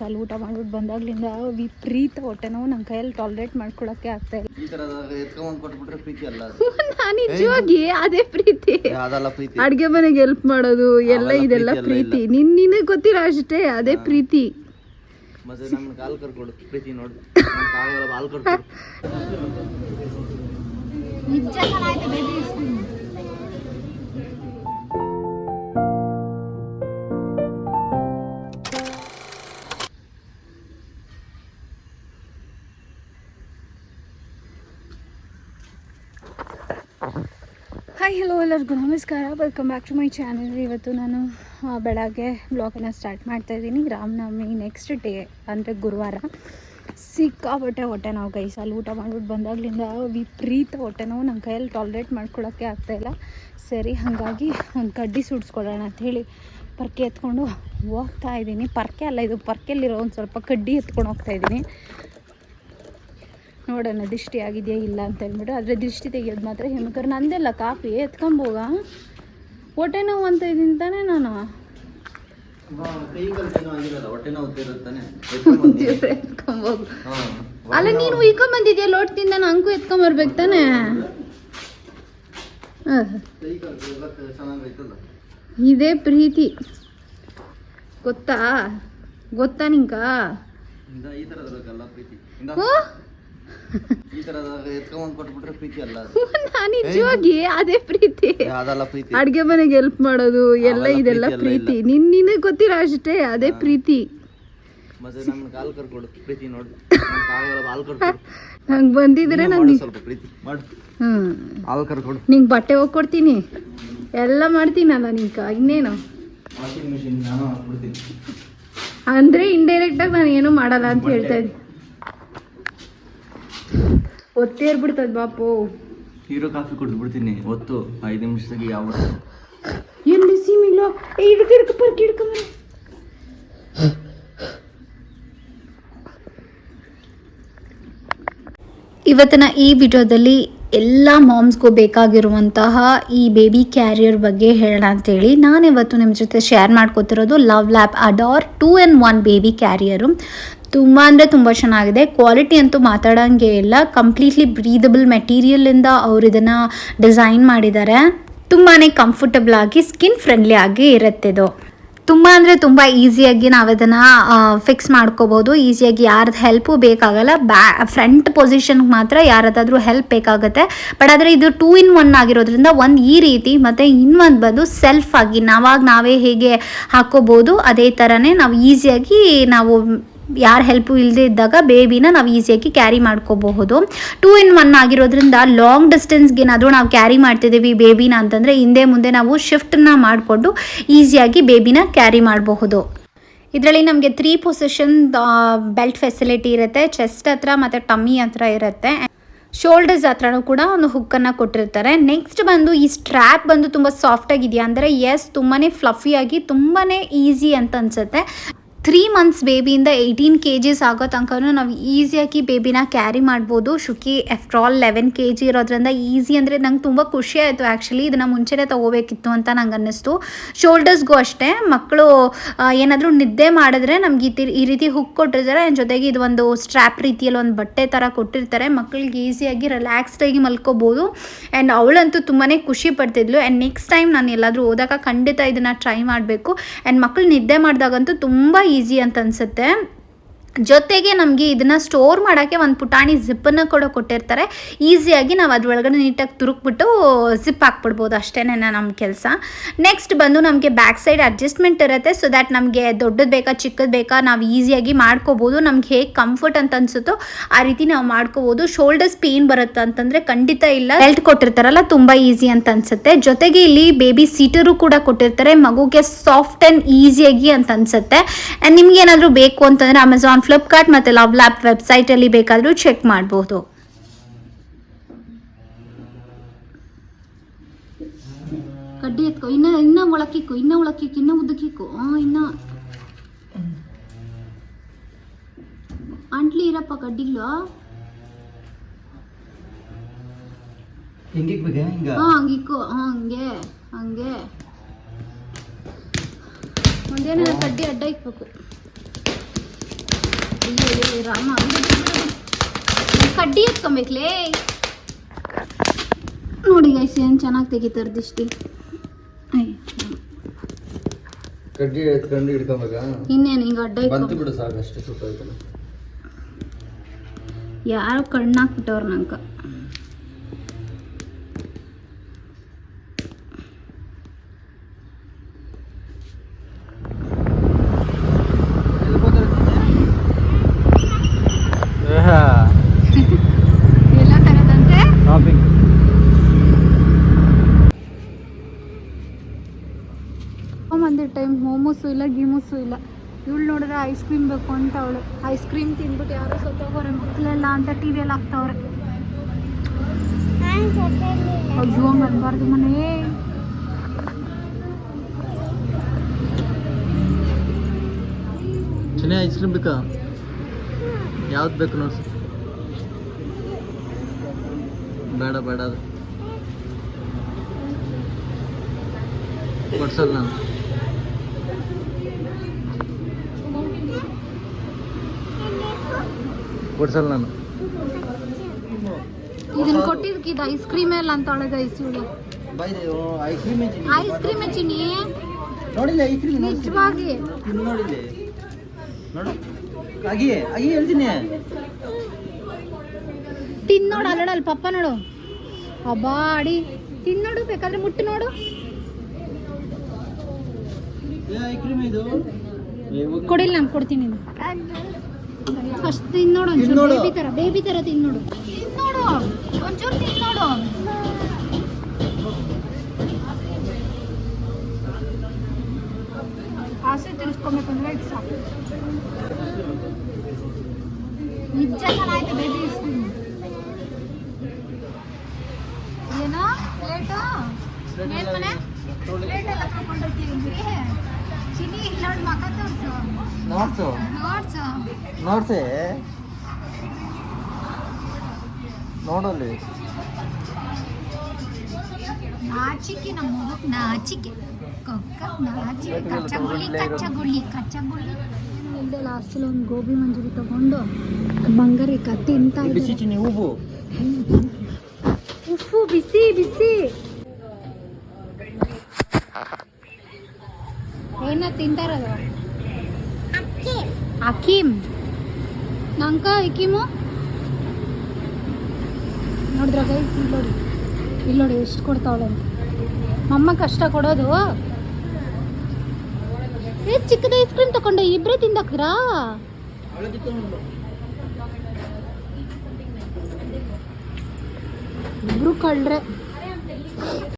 ಅಲ್ಲಿ ಊಟ ಮಾಡ್ಬಿಟ್ಟು ಬಂದಾಗ್ಲಿಂದ ವಿಪರೀತ ಹೊಟ್ಟೆ ನೋವು ನನ್ನ ಕೈಯಲ್ಲಿ ಟಾಲರೇಟ್ ಮಾಡ್ಕೊಳಕ್ಕೆ ಆಗ್ತಾ ಇಲ್ಲ. ಈ ತರ ಎತ್ಕೊಂಡ್ ಕೊಟ್ಬಿಟ್ರೆ ಪ್ರೀತಿ ಅಲ್ಲ ನಾನು ನಿಜವಾಗಿ ಅದೇ ಪ್ರೀತಿ. ಏ, ಅದಲ್ಲ ಪ್ರೀತಿ. ಅಡ್ಗೆ ಮನೆಗೆ ಹೆಲ್ಪ್ ಮಾಡೋದು ಎಲ್ಲ ಇದೆಲ್ಲ ಪ್ರೀತಿ. ನಿನ್ ನಿನಗೆ ಗೊತ್ತಿರೋ ಅಷ್ಟೇ ಅದೇ ಪ್ರೀತಿ. ಮತ್ತೆ ಹಾಯ್ ಹಲೋ ಎಲ್ಲರಿಗೂ ನಮಸ್ಕಾರ. Welcome back to my channel ಇವತ್ತು ನಾನು ಬೆಳಗ್ಗೆ ಬ್ಲಾಗನ್ನು ಸ್ಟಾರ್ಟ್ ಮಾಡ್ತಾ ಇದ್ದೀನಿ. ರಾಮನವಮಿ ನೆಕ್ಸ್ಟ್ ಡೇ ಅಂದರೆ ಗುರುವಾರ. ಸಿಕ್ಕಾಬಟ್ಟೆ ಹೊಟ್ಟೆ ನಾವು ಕೈ ಅಲ್ಲಿ ಊಟ ಮಾಡ್ಬಿಟ್ಟು ಬಂದಾಗಲಿಂದ ವಿಪರೀತ ಹೊಟ್ಟೆ ನಾವು. ನನ್ನ ಕೈಯಲ್ಲಿ ಟಾಲ್ರೇಟ್ ಮಾಡ್ಕೊಳ್ಳೋಕ್ಕೆ ಆಗ್ತಾಯಿಲ್ಲ ಸರಿ, ಹಾಗಾಗಿ ಒಂದು ಕಡ್ಡಿ ಸುಡಿಸ್ಕೊಳ್ಳೋಣ ಅಂಥೇಳಿ ಪರ್ಕೆ ಎತ್ಕೊಂಡು ಹೋಗ್ತಾ ಇದ್ದೀನಿ. ಪರ್ಕೆ ಅಲ್ಲ ಇದು, ಪರ್ಕೆಯಲ್ಲಿರೋ ಒಂದು ಸ್ವಲ್ಪ ಕಡ್ಡಿ ಎತ್ಕೊಂಡು ಹೋಗ್ತಾ ಇದ್ದೀನಿ. ನೋಡೋಣ ದೃಷ್ಟಿ ಆಗಿದೆಯಾ ಇಲ್ಲ ಅಂತ ಹೇಳ್ಬಿಟ್ಟು ಆದರೆ ದೃಷ್ಟಿ ತೆಗಿಯೋದು ಮಾತ್ರ ಹೆಮ್ಮಕರ್ ನಂದೆಲ್ಲ ಕಾಫಿ ಎತ್ಕೊಂಬೋಗ? ಹೊಟ್ಟೆ ನೋವು ಅಂತ ಇದ್ದೀನಿ ತಾನೇ ನಾನು. ಎತ್ಕೊಂಬೋಗು. ಅಲ್ಲ ನೀನು ಉಯ್ಕೊಂಬಂದಿದ್ಯಾ? ನಾನು ನಂಗೂ ಎತ್ಕೊಂಬರ್ಬೇಕು ತಾನೇ. ಇದೇ ಪ್ರೀತಿ. ಗೊತ್ತಾ? ಗೊತ್ತಾ ನಿಂಕ? ನಿಜವಾಗಿ ಅದೇ ಪ್ರೀತಿ. ಅಡ್ಗೆ ಮನೆಗೆ ಹೆಲ್ಪ್ ಮಾಡೋದು ಎಲ್ಲ ಇದೆಲ್ಲ ಪ್ರೀತಿ ನಿನ್ ನಿನಗೆ ಗೊತ್ತಿಲ್ಲ ಅಷ್ಟೇ ಅದೇ ಪ್ರೀತಿ. ನಂಗ್ ಬಂದಿದ್ರೆ ನೀನೇ ನಿಂಗೆ ಬಟ್ಟೆ ಹೋಗ್ಕೊಡ್ತೀನಿ ಎಲ್ಲ ಮಾಡ್ತೀನಲ್ಲ ನಿಂಕ ಇನ್ನೇನು? ಅಂದ್ರೆ ಇಂಡೈರೆಕ್ಟ್ ಇಂಡೈರೆಕ್ಟಾಗಿ ನಾನು ಏನೂ ಮಾಡಲ್ಲ ಅಂತ ಹೇಳ್ತಾ ಇದ್ದೆ. ಒತ್ತೇರ್ಬಿಡ್ತದ ಬಾಪು. ಹೀರೋ ಕಾಫಿ ಕುಡಿದ್ಬಿಡ್ತೀನಿ ಒತ್ತು. ಐದು ನಿಮಿಷದಾಗ ಯಾವ ಎಲ್ಲಿ ಸೀಮಿಲ್ಲ ಹಿಡ್ಕ ಹಿಡ್ಕ ಪರ್ಕಿ ಹಿಡ್ಕ ಇವತ್ತಿನ ಈ ವಿಡಿಯೋದಲ್ಲಿ ಎಲ್ಲ ಮಾಮ್ಸ್ಗೂ ಬೇಕಾಗಿರುವಂತಹ ಈ ಬೇಬಿ ಕ್ಯಾರಿಯರ್ ಬಗ್ಗೆ ಹೇಳೋಣ ಅಂತೇಳಿ. ನಾನು ಇವತ್ತು ನಿಮ್ಮ ಜೊತೆ share ಮಾಡ್ಕೋತಿರೋದು love lap adore two and one baby carrier ತುಂಬ ಅಂದರೆ ತುಂಬ ಚೆನ್ನಾಗಿದೆ. ಕ್ವಾಲಿಟಿ ಅಂತೂ ಮಾತಾಡೋಂಗೆ ಇಲ್ಲ. ಕಂಪ್ಲೀಟ್ಲಿ ಬ್ರೀದಬಲ್ ಮೆಟೀರಿಯಲಿಂದ ಅವರು ಇದನ್ನು ಡಿಸೈನ್ ಮಾಡಿದ್ದಾರೆ ತುಂಬಾ ಕಂಫರ್ಟಬಲ್ ಆಗಿ ಸ್ಕಿನ್ ಫ್ರೆಂಡ್ಲಿ ಆಗಿ ಇರುತ್ತೆ ಇದು. ತುಂಬ ಅಂದರೆ ತುಂಬ ಈಸಿಯಾಗಿ ನಾವು ಇದನ್ನು ಫಿಕ್ಸ್ ಮಾಡ್ಕೋಬೋದು. ಈಸಿಯಾಗಿ ಯಾರ್ದು ಹೆಲ್ಪು ಬೇಕಾಗಲ್ಲ. ಬ್ಯಾ ಫ್ರಂಟ್ ಪೊಸಿಷನ್ಗೆ ಮಾತ್ರ ಯಾರದಾದ್ರೂ ಹೆಲ್ಪ್ ಬೇಕಾಗುತ್ತೆ. ಬಟ್ ಆದರೆ ಇದು ಟೂ ಇನ್ ಒನ್ ಆಗಿರೋದ್ರಿಂದ ಒಂದು ಈ ರೀತಿ ಮತ್ತು ಇನ್ನೊಂದು ಬಂದು ಸೆಲ್ಫ್ ಆಗಿ ನಾವಾಗ ನಾವೇ ಹೇಗೆ ಹಾಕೋಬೋದು, ಅದೇ ಥರನೇ ನಾವು ಈಸಿಯಾಗಿ ನಾವು ಯಾರ ಹೆಲ್ಪು ಇಲ್ಲದೆ ಇದ್ದಾಗ ಬೇಬಿನ ನಾವು ಈಸಿಯಾಗಿ ಕ್ಯಾರಿ ಮಾಡ್ಕೋಬಹುದು. ಟೂ ಇನ್ ಒನ್ ಆಗಿರೋದ್ರಿಂದ ಲಾಂಗ್ ಡಿಸ್ಟೆನ್ಸ್ಗೆ ಏನಾದರೂ ನಾವು ಕ್ಯಾರಿ ಮಾಡ್ತಿದ್ದೀವಿ ಬೇಬಿನ ಅಂತಂದರೆ ಹಿಂದೆ ಮುಂದೆ ನಾವು ಶಿಫ್ಟನ್ನ ಮಾಡಿಕೊಂಡು ಈಸಿಯಾಗಿ ಬೇಬಿನ ಕ್ಯಾರಿ ಮಾಡಬಹುದು. ಇದರಲ್ಲಿ ನಮಗೆ ತ್ರೀ ಪೊಸಿಷನ್ ಬೆಲ್ಟ್ ಫೆಸಿಲಿಟಿ ಇರುತ್ತೆ ಚೆಸ್ಟ್ ಹತ್ರ ಮತ್ತು ಟಮ್ಮಿ ಹತ್ರ ಇರುತ್ತೆ. ಶೋಲ್ಡರ್ಸ್ ಹತ್ರನೂ ಕೂಡ ಒಂದು ಹುಕ್ಕನ್ನು ಕೊಟ್ಟಿರ್ತಾರೆ. ನೆಕ್ಸ್ಟ್ ಬಂದು ಈ ಸ್ಟ್ರ್ಯಾಪ್ ಬಂದು ತುಂಬ ಸಾಫ್ಟ್ ಆಗಿದೆಯಾ ಅಂದರೆ ಎಸ್ ತುಂಬಾ ಫ್ಲಫಿಯಾಗಿ ತುಂಬಾ ಈಸಿ ಅಂತ ಅನಿಸುತ್ತೆ. ತ್ರೀ ಮಂತ್ಸ್ ಬೇಬಿಯಿಂದ ಏಯ್ಟೀನ್ ಕೆ ಜಿಸ್ ಆಗೋ ತನಕನೂ ನಾವು ಈಸಿಯಾಗಿ ಬೇಬಿನ ಕ್ಯಾರಿ ಮಾಡ್ಬೋದು. ಶುಕಿ after all eleven K G ಇರೋದ್ರಿಂದ ಈಸಿ ಅಂದರೆ ನಂಗೆ ತುಂಬ ಖುಷಿ ಆಯಿತು ಆ್ಯಕ್ಚುಲಿ ಇದನ್ನು ಮುಂಚೆನೇ ತೊಗೋಬೇಕಿತ್ತು ಅಂತ ನಂಗೆ ಅನ್ನಿಸ್ತು. ಶೋಲ್ಡರ್ಸ್ಗೂ ಅಷ್ಟೇ. ಮಕ್ಕಳು ಏನಾದರೂ ನಿದ್ದೆ ಮಾಡಿದ್ರೆ ನಮ್ಗೆ ಈ ಈ ರೀತಿ ಹುಕ್ ಕೊಟ್ಟಿರ್ತಾರೆ. ಜೊತೆಗೆ ಇದು ಒಂದು ಸ್ಟ್ರ್ಯಾಪ್ ರೀತಿಯಲ್ಲಿ ಒಂದು ಬಟ್ಟೆ ಥರ ಕೊಟ್ಟಿರ್ತಾರೆ. ಮಕ್ಕಳಿಗೆ ಈಸಿಯಾಗಿ ರಿಲ್ಯಾಕ್ಸ್ಡಾಗಿ ಮಲ್ಕೋಬೋದು. ಆ್ಯಂಡ್ ಅವಳಂತೂ ತುಂಬಾ ಖುಷಿ ಪಡ್ತಿದ್ಲು. ಆ್ಯಂಡ್ ನೆಕ್ಸ್ಟ್ ಟೈಮ್ ನಾನು ಎಲ್ಲಾದರೂ ಹೋದಾಗ ಖಂಡಿತ ಇದನ್ನು ಟ್ರೈ ಮಾಡಬೇಕು. ಆ್ಯಂಡ್ ಮಕ್ಕಳು ನಿದ್ದೆ ಮಾಡಿದಾಗಂತೂ ತುಂಬ ಈಸಿ ಅಂತ ಅನಿಸುತ್ತೆ. ಜೊತೆಗೆ ನಮಗೆ ಇದನ್ನು ಸ್ಟೋರ್ ಮಾಡೋಕ್ಕೆ ಒಂದು ಪುಟಾಣಿ ಜಿಪ್ಪನ್ನು ಕೂಡ ಕೊಟ್ಟಿರ್ತಾರೆ. ಈಸಿಯಾಗಿ ನಾವು ಅದರೊಳಗಡೆ ನೀಟಾಗಿ ತುರುಕ್ಬಿಟ್ಟು ಜಿಪ್ ಹಾಕ್ಬಿಡ್ಬೋದು ಅಷ್ಟೇ ನಮ್ಮ ಕೆಲಸ. ನೆಕ್ಸ್ಟ್ ಬಂದು ನಮಗೆ ಬ್ಯಾಕ್ ಸೈಡ್ ಅಡ್ಜಸ್ಟ್ಮೆಂಟ್ ಇರುತ್ತೆ ಸೊ ದ್ಯಾಟ್ ನಮಗೆ ದೊಡ್ಡದು ಬೇಕಾ, ಚಿಕ್ಕದು ಬೇಕಾ ನಾವು ಈಸಿಯಾಗಿ ಮಾಡ್ಕೋಬೋದು. ನಮ್ಗೆ ಹೇಗೆ ಕಂಫರ್ಟ್ ಅಂತ ಅನ್ಸುತ್ತೋ ಆ ರೀತಿ ನಾವು ಮಾಡ್ಕೋಬೋದು. ಶೋಲ್ಡರ್ಸ್ ಪೇನ್ ಬರುತ್ತೆ ಅಂತಂದರೆ ಖಂಡಿತ ಇಲ್ಲ. ಬೆಲ್ಟ್ ಕೊಟ್ಟಿರ್ತಾರಲ್ಲ, ತುಂಬ ಈಸಿ ಅಂತ ಅನ್ಸುತ್ತೆ. ಜೊತೆಗೆ ಇಲ್ಲಿ ಬೇಬಿ ಸೀಟರು ಕೂಡ ಕೊಟ್ಟಿರ್ತಾರೆ, ಮಗುಗೆ ಸಾಫ್ಟ್ ಆ್ಯಂಡ್ ಈಸಿಯಾಗಿ ಅಂತ ಅನ್ಸುತ್ತೆ. ಆ್ಯಂಡ್ ನಿಮ್ಗೆ ಏನಾದರೂ ಬೇಕು ಅಂತಂದರೆ ಅಮೆಝಾನ್ ಫ್ಲಿಪ್ಕಾರ್ಟ್ ಮತ್ತು ಲವ್ ಲ್ಯಾಪ್ ವೆಬ್ಸೈಟಲ್ಲಿ ಬೇಕಾದರೂ ಚೆಕ್ ಮಾಡಬಹುದು ಕಡ್ಡಿ ಎತ್ಕೊ. ಇನ್ನ ಇನ್ನ ಒಳಕ್ಕಿಕ್ಕು ಇನ್ನ ಒಳಕ್ಕಿಕ್ಕು ಇನ್ನ ಉದ್ದಕ್ಕಿಕ್ಕು ಹಾಂ ಇನ್ನ. ಅಂಟ್ಲಿ ಇರಪ್ಪ ಹಿಂಗ ಹಾ ಹಂಗಿಕ್ಕು ಹಂಗೆ ಹಂಗೆ. ಒಂದೇನ ಕಡ್ಡಿ ಅಡ್ಡ ಇಕ್ಬೇಕು. ರಾಮ. ಕಡ್ಡಿ ಎತ್ಕೊಬೇಕ್ಲೇ. ನೋಡಿ ಗೈಸ್ ಏನು ಚೆನ್ನಾಗಿ ತೆಗಿತಾರೆ ದಿಷ್ಟಿ ಕಡ್ಡಿ ಎತ್ಕೊಂಡು ಹಿಡ್ಕೊಬೇಕಾ ಇನ್ನೇನು ಹಿಂಗೆ ಅಡ್ಡ ಬಂತು ಬಿಡು ಸಾಕು ಅಷ್ಟೇ ಸುತ್ತಾಯ್ತಲ್ಲ ಯಾರೋ ಕಣ್ಣಾಕ್ಬಿಟ್ಟವ್ರು ನಂಗೆ ಎಲ್ಲ ತರದಂತೆ ಶಾಪಿಂಗ್ ಮಂದಿ ಟೈಮ್ ಮೋಮೋಸು ಇಲ್ಲ ಗಿಮೋಸು ಇಲ್ಲ. ಇವಳು ನೋಡಿದ್ರೆ ಐಸ್ ಕ್ರೀಮ್ ಬೇಕು ಅಂತ ಅವಳು ಐಸ್ ಕ್ರೀಮ್ ತಿಂದ್ಬಿಟ್ಟು ಯಾರೋ ಸತ್ತೋಗೋರೆ, ಮಕ್ಕಳೆಲ್ಲ ಅಂತ ಟಿ ವಿಯಲ್ಲಿ ಹಾಕ್ತವ್ರೆ. ಅಯ್ಯೋ ಅನ್ಬಾರ್ದು ಮನೆ. ಚೆನ್ನಾಗಿ ಐಸ್ ಕ್ರೀಮ್ ಬೇಕಾ? ಯಾವ್ದು ಬೇಕು ನೋಡಿ. ಬೇಡ ಬೇಡ ಕೊಡ್ಸಲ್ಲ ನಾನು. ಕೊಡ್ಸಲ್ಲ ನಾನು. ಇದನ್ನ ಕೊಟ್ಟಿದ್ದಕ್ಕೆ ಇದು ಐಸ್ ಕ್ರೀಮ್ ಎಲ್ಲ ಅಂತ ಒಳಗೆ ಐಸ್ ಇವಳು ಐಸ್ ಕ್ರೀಮ್ ಐಸ್ ಕ್ರೀಮ್ ಚಿನ್ನಿ? ನೋಡಿಲ್ಲ ಐಸ್ ಕ್ರೀಮ್ ನಿಜವಾಗಿ. ನೋಡಿಲ್ಲ ನೋಡು. ಅಗಿ ಅಗಿ ಹೇಳ್ತೀನಿ. ತಿನ್ನೋಡು ಅಲ್ಲೋಡು ಅಲ್ಲಿ ಪಪ್ಪ ನೋಡು. ಅಬ್ಬಾ ಅಡಿ. ತಿನ್ನೋಡು ಬೇಕಾದ್ರೆ ಮುಟ್ಟು ನೋಡು. ಕೊಡಿಲ್ಲ ನಾನು ಕೊಡ್ತೀನಿ ಫಸ್ಟ್ ತಿನ್ನೋಡು ಒಂಚೂರು ತಿನ್ನೋಡು. ಬೇಬಿ ತರ ಬೇಬಿ ತರ ತಿನ್ ನೋಡು. ತಿನ್ನೋಡು ಒಂಚೂರು ತಿನ್ನೋಡು ಆಸೆ ತಿರ್ಸ್ಕೊಬೇಕಂದ್ರೆ ಇದು ಸಾಕು. ನಿಜ ಚೆನ್ನಾಗಿದೆ ಬೇಬಿ ಏನೋ ಲೇಟು ಏನ್? ಮನೆ ಲೇಟ್ ಎಲ್ಲ ತಗೊಂಡಿರ್ತೀವಿ ಚಿನಿ ನೋಡ್ಸು ನೋಡ್ಸು ನೋಡಲ್ಲಿ. ನಾಚಿಕೆ ನಮ್ಮ ಹುಡುಗ ನಾಚಿಕೆ. ಕೊಕ್ಕ ನಾಚಿಕೆ. ಕಚ್ಚಗುಳಿ ಕಚ್ಚಗುಳಿ ಕಚ್ಚಗುಳಿ ಇಲ್ಲೇ ಲಾಸ್ಟಲ್ಲಿ ಒಂದು ಗೋಬಿ ಮಂಜೂರಿ ತಗೊಂಡು ಬಂಗಾರಿ ಕತ್ತಿ ಇಂತ ಬಿಸಿ ಚಿನ್ನಿ ಹೂವು ಉಪ್ಪು ಬಿಸಿ ಬಿಸಿ. ಏನ ತಿಂತಾರದು ಅಕೀಮ್. ನಂಕ, ಇಕೀಮು? ನೋಡಿದ್ರ ಗೈಸ್ ಇಲ್ಲಿ ನೋಡಿ. ಇಲ್ಲಿ ನೋಡಿ, ಎಷ್ಟು ಕೊಡ್ತಾವಳೆ ಅಂತ. ಮಮ್ಮ ಕಷ್ಟ ಕೊಡೋದು. ಏ, ಚಿಕ್ಕದ ಐಸ್ ಕ್ರೀಮ್ ತಗೊಂಡೆ ಇಬ್ಬರೇ ತಿಂದಾಕ್ದ್ರಾ ಇಬ್ರು ಕಳ್ರೆ.